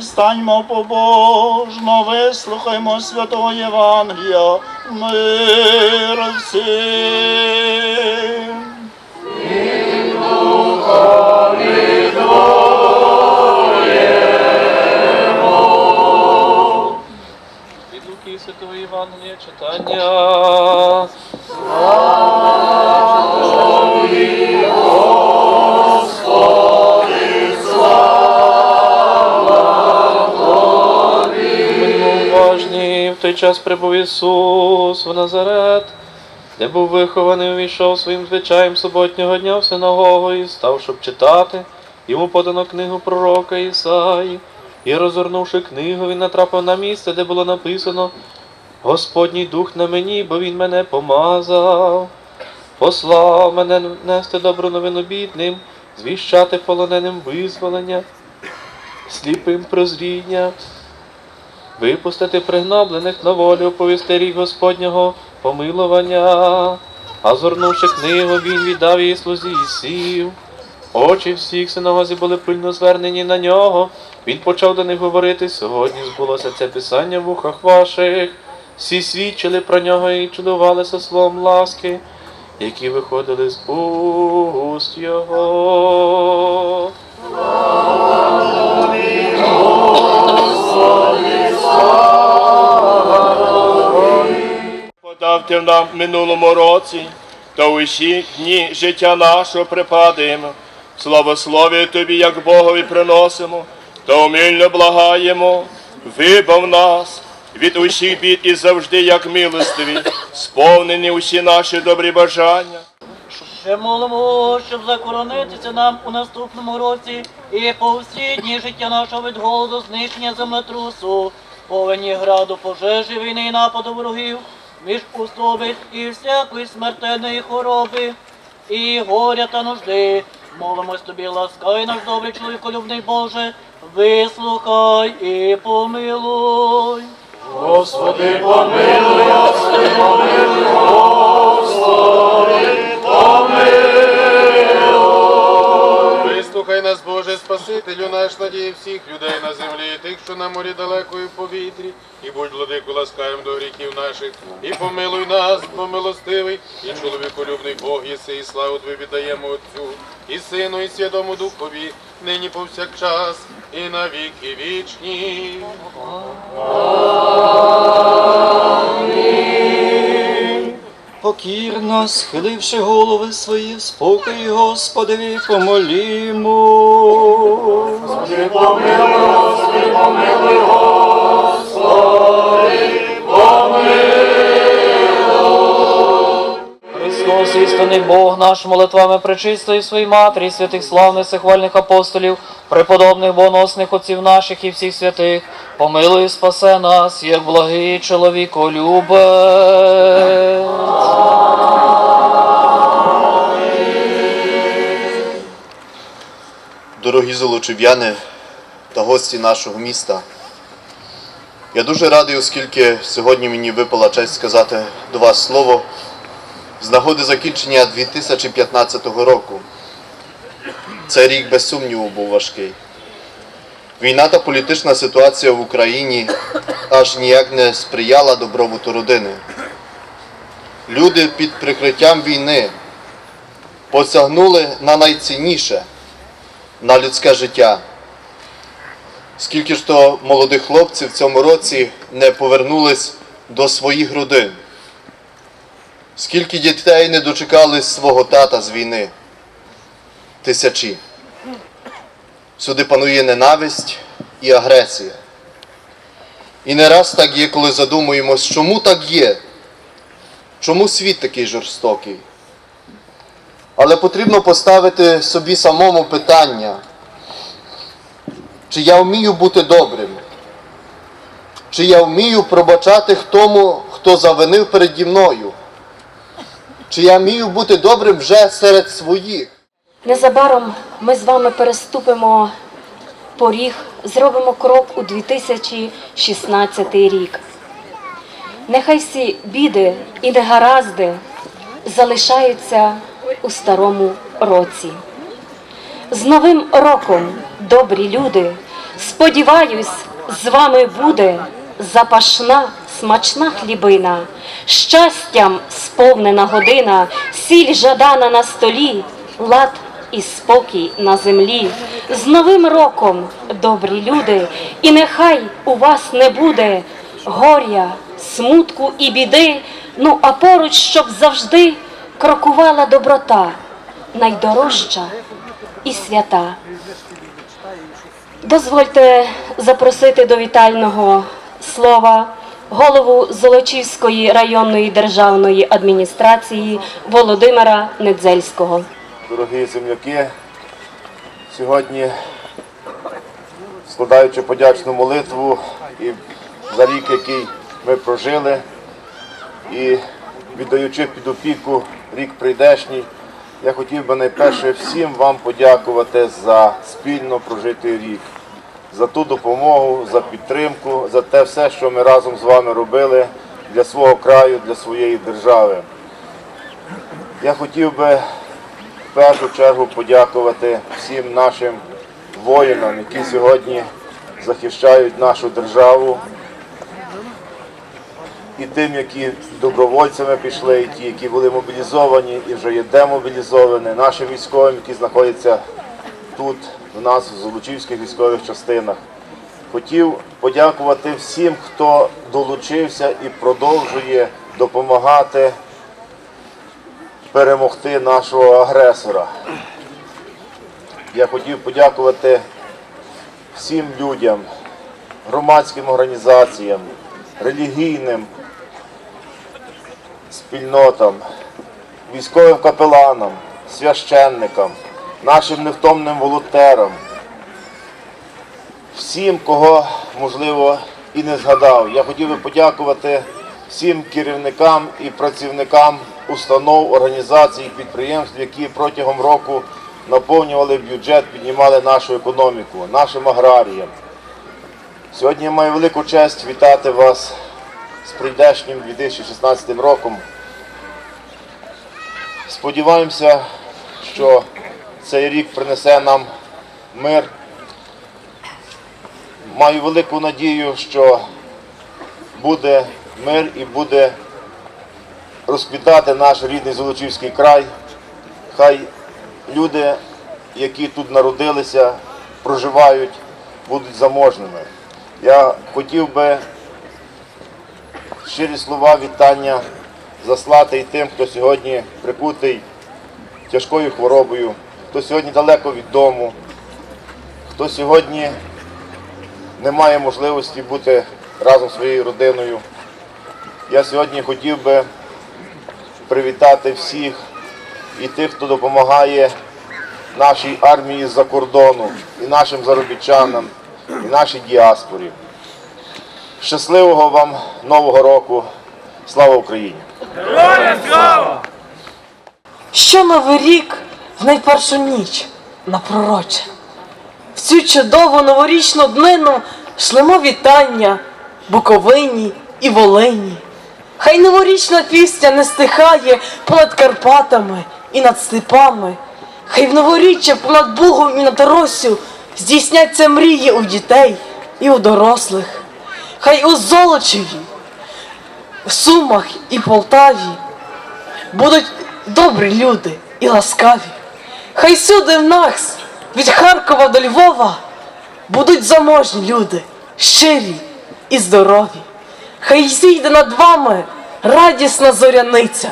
Станьмо побожно, вислухаймо святого Євангелія, мир всім. Від Луки Святого Євангелія читання. Той час прибув Ісус в Назарет, де був вихований, увійшов своїм звичаєм суботнього дня в синагогу і став, щоб читати. Йому подано книгу пророка Ісаї. І розгорнувши книгу, він натрапив на місце, де було написано Господній дух на мені, бо він мене помазав. Послав мене нести добру новину бідним, звіщати полоненим визволення, сліпим прозріння, випустити пригноблених на волю, оповісти рік Господнього помилування. А згорнувши книгу, він віддав її слузі і сів. Очі всіх синагозі були пильно звернені на нього. Він почав до них говорити, сьогодні збулося це писання в ухах ваших. Всі свідчили про нього і чудувалися словом ласки, які виходили з уст його. Ти нам в минулому році, та усі дні життя нашого припадаємо. Славослов'я тобі, як Богові приносимо, та умільно благаємо, вибав нас від усіх бід і завжди, як милостиві, сповнені усі наші добрі бажання. Ще молимо, щоб закоронитися нам у наступному році і по всі дні життя нашого від голоду, знищення землетрусу, повені граду, пожежі, війни і нападу ворогів, між пустових і всякої смертельної хвороби, і горя та нужди. Молимось тобі, ласкай наш добрий чоловіколюбний Боже, вислухай і помилуй. Господи, помилуй, Господи, помилуй, Господи, Вислухай нас, Боже, Спасителю наш, надії всіх людей на землі, і тих, що на морі далеко і в повітрі, і будь владику ласкаєм до гріхів наших, і помилуй нас, бо милостивий, і чоловіколюбний Бог єси, і славу Тобі віддаємо Отцю, і Сину, і Святому Духові, нині повсякчас, і на віки вічні. Покірно схиливши голови свої, в спокій Господеві помолімо. Христос, істинний Бог наш, молитвами пречистої своїй матері, святих славних сихвальних апостолів, преподобних богоносних отців наших і всіх святих, помилуй спасе нас, як благий чоловіколюбець. Дорогі золочів'яни та гості нашого міста. Я дуже радий, оскільки сьогодні мені випала честь сказати до вас слово з нагоди закінчення 2015 року. Цей рік без сумніву був важкий. Війна та політична ситуація в Україні аж ніяк не сприяла добробуту родини. Люди під прикриттям війни посягнули на найцінніше на людське життя. Скільки ж то молодих хлопців в цьому році не повернулись до своїх родин? Скільки дітей не дочекались свого тата з війни? Тисячі. Всюди панує ненависть і агресія. І не раз так є, коли задумуємось, чому так є? Чому світ такий жорстокий? Але потрібно поставити собі самому питання, чи я вмію бути добрим? Чи я вмію пробачати тому, хто завинив переді мною? Чи я вмію бути добрим вже серед своїх? Незабаром ми з вами переступимо поріг, зробимо крок у 2016 рік. Нехай всі біди і негаразди залишаються у старому році. З Новим роком, добрі люди, Сподіваюсь, з вами буде запашна, смачна хлібина, щастям сповнена година, сіль жадана на столі, лад і спокій на землі. З Новим роком, добрі люди, і нехай у вас не буде горя, смутку і біди, ну а поруч, щоб завжди крокувала доброта, найдорожча і свята. Дозвольте запросити до вітального слова голову Золочівської районної державної адміністрації Володимира Недзельського. дорогі земляки, сьогодні, складаючи подячну молитву і за рік, який ми прожили, і віддаючи під опіку рік прийдешній, я хотів би найперше всім вам подякувати за спільно прожитий рік, за ту допомогу, за підтримку, за те все, що ми разом з вами робили для свого краю, для своєї держави. Я хотів би в першу чергу подякувати всім нашим воїнам, які сьогодні захищають нашу державу, і тим, які добровольцями пішли, і ті, які були мобілізовані і вже є демобілізовані, нашим військовим, які знаходяться тут, у нас в Золочівських військових частинах. Хотів подякувати всім, хто долучився і продовжує допомагати перемогти нашого агресора. Я хотів подякувати всім людям, громадським організаціям, релігійним спільнотам, військовим капеланам, священникам, нашим невтомним волонтерам, всім, кого, можливо, і не згадав. Я хотів би подякувати всім керівникам і працівникам установ, організацій, підприємств, які протягом року наповнювали бюджет, піднімали нашу економіку, нашим аграріям. Сьогодні я маю велику честь вітати вас з прийдешнім 2016 роком. Сподіваємося, що цей рік принесе нам мир. Маю велику надію, що буде мир і буде розквітати наш рідний Золочівський край. Хай люди, які тут народилися, проживають, будуть заможними. Я хотів би щирі слова вітання заслати і тим, хто сьогодні прикутий тяжкою хворобою, хто сьогодні далеко від дому, хто сьогодні не має можливості бути разом зі своєю родиною. Я сьогодні хотів би привітати всіх і тих, хто допомагає нашій армії з-за кордону, і нашим заробітчанам, і нашій діаспорі. Щасливого вам Нового року! Слава Україні! Що новий рік в найпершу ніч на пророче. В цю чудову новорічну днину шлемо вітання Буковині і Волині. Хай новорічна пісня не стихає понад Карпатами і над степами. Хай в новоріччя понад Бугом і над Росю здійсняться мрії у дітей і у дорослих. Хай у Золочеві, в Сумах і Полтаві будуть добрі люди і ласкаві. Хай сюди в нас, від Харкова до Львова, будуть заможні люди, щирі і здорові. Хай зійде над вами радісна зоряниця,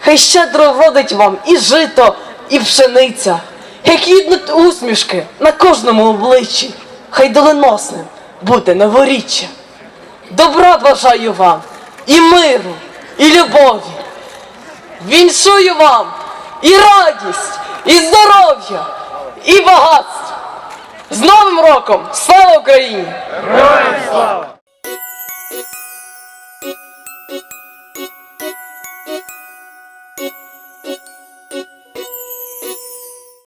хай щедро вродить вам і жито, і пшениця, як квітнуть усмішки на кожному обличчі, хай доленосним буде новоріччя. Добра бажаю вам і миру, і любові. Віншую вам і радість, і здоров'я, і багатство. З Новим роком! Слава Україні! Слава!